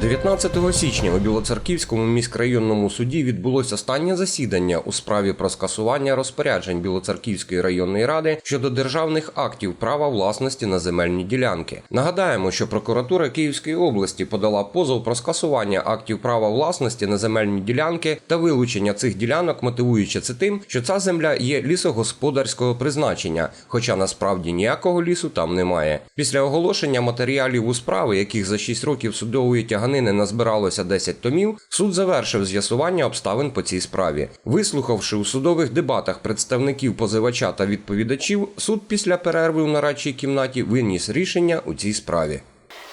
19 січня у Білоцерківському міськрайонному суді відбулося останнє засідання у справі про скасування розпоряджень Білоцерківської районної ради щодо державних актів права власності на земельні ділянки. Нагадаємо, що прокуратура Київської області подала позов про скасування актів права власності на земельні ділянки та вилучення цих ділянок, мотивуючи це тим, що ця земля є лісогосподарського призначення, хоча насправді ніякого лісу там немає. Після оголошення матеріалів у справи, яких за 6 років судової тяганини назбиралося 10 томів, суд завершив з'ясування обставин по цій справі. Вислухавши у судових дебатах представників позивача та відповідачів, суд після перерви у нарадчій кімнаті виніс рішення у цій справі.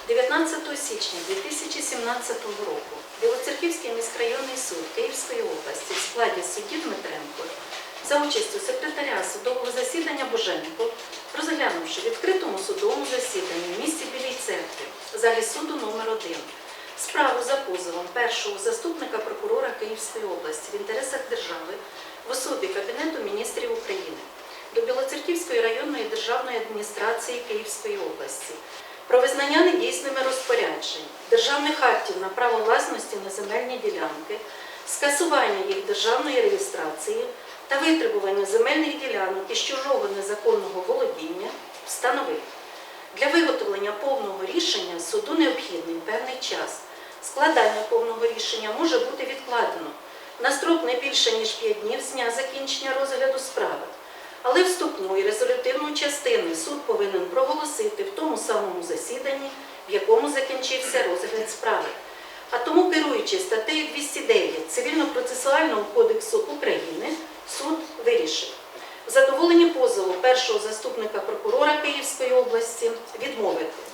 19 січня 2017 року Білоцерківський міськрайонний суд Київської області в складі судді Дмитренко за участю секретаря судового засідання Боженко, розглянувши відкритому судовому засіданні в місті Білій церкві, залі суду номер 1 справу за позовом першого заступника прокурора Київської області в інтересах держави в особі Кабінету міністрів України до Білоцерківської районної державної адміністрації Київської області про визнання недійсними розпоряджень державних актів на право власності на земельні ділянки, скасування їх державної реєстрації та витребування земельних ділянок із чужого незаконного володіння встановив. Для виготовлення повного рішення суду необхідний певний час. Складання повного рішення може бути відкладено на строк не більше ніж 5 днів з дня закінчення розгляду справи. Але вступну і резолютивну частини суд повинен проголосити в тому самому засіданні, в якому закінчився розгляд справи. А тому, керуючи статтею 209 Цивільно-процесуального кодексу України, суд вирішив в задоволенні позову першого заступника прокурора Київської області відмовити.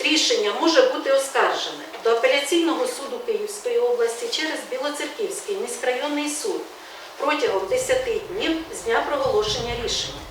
Рішення може бути оскаржене до апеляційного суду Київської області через Білоцерківський міськрайонний суд протягом 10 днів з дня проголошення рішення.